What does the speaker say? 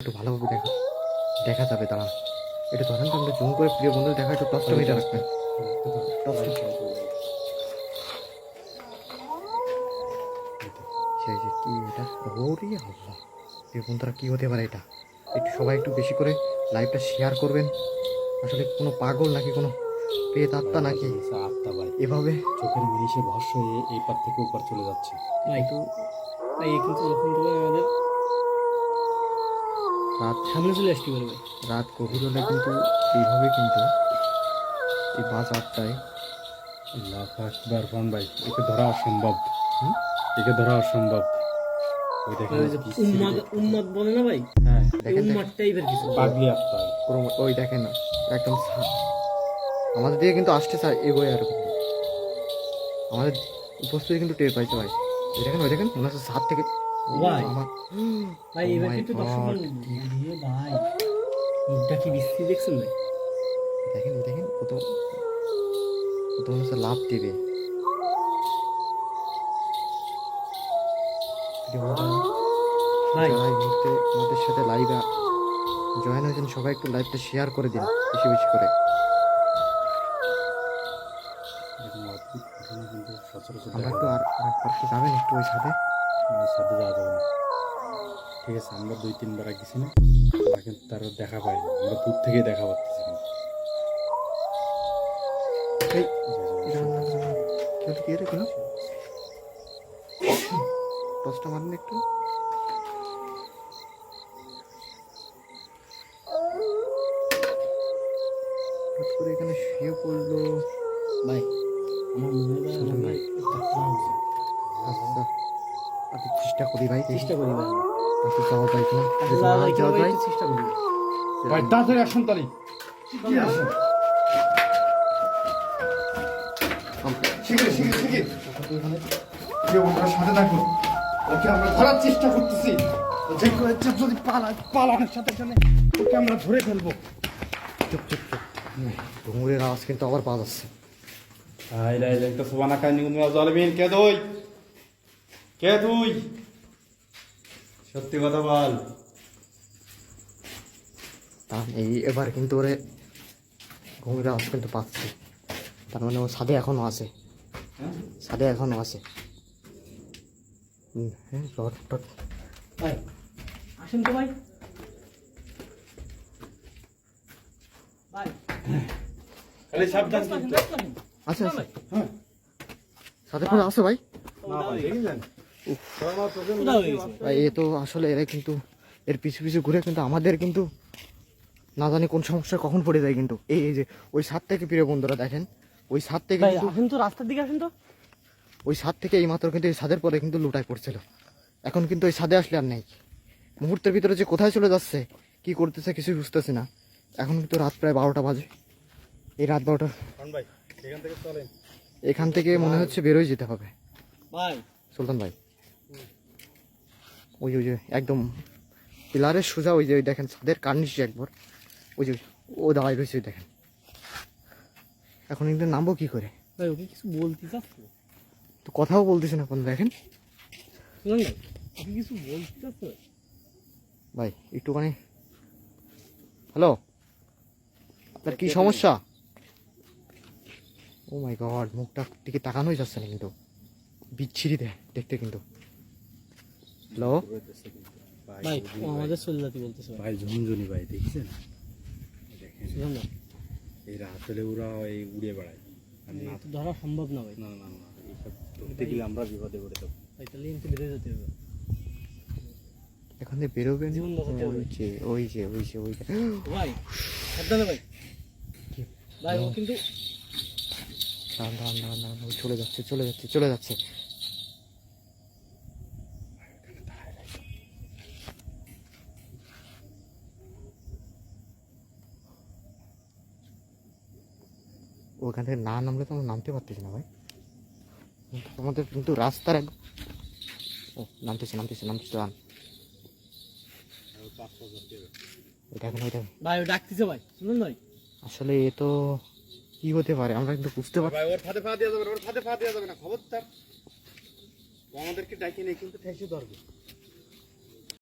একটু ভালোভাবে দেখা। দেখা যাবে তারা একটু ধরেন তো আমরা জুম করে প্রিয় বন্ধু দেখা একটু টসটা মেটে রাখবেন। সেই যে কি এটা? ওরে আল্লাহ। প্রিয় বন্ধুরা কি হতে পারে এটা? একটু সবাই একটু বেশি করে লাইভটা শেয়ার করবেন। আসলে কোনো পাগল নাকি কোনো পেট আত্মা নাকি? আত্মা ভাই। এভাবে। চোখের মিনিশে ভস্য হয়ে এই পার থেকে ওপার চলে যাচ্ছে। ভাই ভাই এ কিন্তু তখন আমাদের রাত সামনে চলে আসতে পারবে। রাত গভীর হলে কিন্তু এইভাবে কিন্তু এই বাস আটটায় আল্লাহ আকবার রন ভাই একে ধরা অসম্ভব? একে ধরা অসম্ভব। উম্মাদ বলে না ভাই? হ্যাঁ দেখেন উম্মাদ টাইপের কিছু পাগলি আত্মা ওই দেখেন না একদম আমাদের দিকে কিন্তু আসতে চায় এগোয় আর। আমাদের উপস্থিতি কিন্তু টের পাইছে ভাই। দেখেন ওই দেখেন মনে হচ্ছে সাত থেকে ভাই। ভাই Oh এবার কিন্তু দর্শক ভাই মুখটা কি বিশ্রী দেখছেন ভাই? দেখেন দেখেন কত কত হচ্ছে লাভ দেবে। যারা এই মুহূর্তে আমাদের সাথে লাইভে জয়েন হয়েছেন সবাই একটু লাইভটা শেয়ার করে দিন বেশি বেশি করে। আমরা একটু আর একটু যাবেন একটু ওই সাথে? না। ওই সাথে যাওয়া যাবে না। ঠিক আছে আমরা দুই তিনবার গেছি না। আমরা কিন্তু তার দেখা পাইনি আমরা দূর থেকেই দেখা পাচ্ছি এই কি রে কোনো? টসটা মারেন একটু। হঠাৎ করে এখানে শুয়ে পড়ল। ভাই আমার মনে হয় আচ্ছা চেষ্টা করি ভাই চেষ্টা করি ভাই। আচ্ছা যাওয়া যায় কিনা? না ভাই যাওয়া যায়? একটু চেষ্টা করি। ভাই তাড়াতাড়ি আসুন তালি। শিখে শিখে শিখে যে ওনার সাথে ওকে আমরা ধরার চেষ্টা করতেছি। যে যদি পালা পালানোর সাথে সাথে ওকে আমরা ধরে ফেলব। চুপ চুপ চুপ। ঘুঙুরের আওয়াজ কিন্তু আবার পাওয়া যাচ্ছে কে তুই? সত্যি কথা বল। তা এই এবার কিন্তু ওরে ঘুঙুরের আওয়াজ কিন্তু পাচ্ছি। তার মানে ও ছাদে এখনও আছে। হ্যাঁ? ছাদে এখনও আছে। হ্যাঁ রড ভাই আসেন তো ভাই। সাবধান আসেন। আচ্ছা আচ্ছা হ্যাঁ। ছাদে ফোন আছে ভাই? না ভাই ভাই এ তো আসলে এরা কিন্তু এর পিছু পিছু ঘুরে কিন্তু আমাদের কিন্তু না জানি কোন সমস্যায় কখন পড়ে যায় কিন্তু। এই এই যে ওই ছাদ থেকে প্রিয় বন্ধুরা দেখেন ওই ছাদ থেকে আসেন তো রাস্তার দিকে আসেন তো। ওই ছাদ থেকে এই মাত্র কিন্তু এই ছাদের পরে কিন্তু লুটাই পড়ছিল। এখন কিন্তু ওই ছাদে আসলে আর নেই। মুহূর্তের ভিতরে যে কোথায় চলে যাচ্ছে কি করতেছে কিছুই বুঝতেছি না। এখন কিন্তু রাত প্রায় বারোটা বাজে। এই রাত বারোটা এখান থেকে এখান থেকে মনে হচ্ছে বেরোয় যেতে হবে। ভাই। সুলতান ভাই। ওই ওই যে একদম পিলারের সোজা ওই যে ওই দেখেন ছাদের কার্নিশে একবার। ওই যে ও দাঁড়ায় রয়েছে ওই দেখেন। এখন কিন্তু নামবো কি করে? ওকে কিছু বলতে চাচ্ছো? তো কথাও বলতেছে না কোন দেখেন। ভাই কিছু বলতে চাচ্ছো? ভাই একটুখানি। হ্যালো? আপনার কি সমস্যা? ও মাই গড মুখটা দিকে তাকানোই যাচ্ছে না কিন্তু। বিচ্ছিরি দেয় দেখতে কিন্তু। হ্যালো ভাই ও আমাদের চলে বলতেছে। ভাই ভাই ঝুনঝুনি ভাই দেখছেন? দেখেন। এই রাত ওরা এই উড়ে বেড়ায়। আর না তো ধরা সম্ভব না ভাই। না না না এইসব ধরতে গেলে আমরা বিপদে পড়ে যাব। ভাই তাহলে কিন্তু বেরিয়ে যেতে হবে। এখান থেকে বেরোবেন জীবন বাঁচাতে হবে। ওই যে ওই যে ওই যে। ওই ভাই সাবধানে ভাই। কি? ভাই ও কিন্তু দাঁড়ান দাঁড়ান দাঁড়ান দাঁড়ান চলে যাচ্ছে চলে যাচ্ছে চলে যাচ্ছে। ওখান থেকে না নামলে তো আমরা নামতে পারতেছি না ভাই। কিন্তু আমাদের কিন্তু রাস্তার এক ও নামতেছে নামতেছে নামতেছে ওই দেখেন ওই ভাই ও ডাকতেছে ভাই শুনুন ভাই। আসলে এ তো কি হতে পারে আমরা কিন্তু বুঝতে ভাই ওর ফাঁদে ফা দেওয়া যাবে না ওর ফাঁদে ফা দেওয়া যাবে না খবরদার। আমাদেরকে ডাকি নেই কিন্তু ঠেসে ধরবে।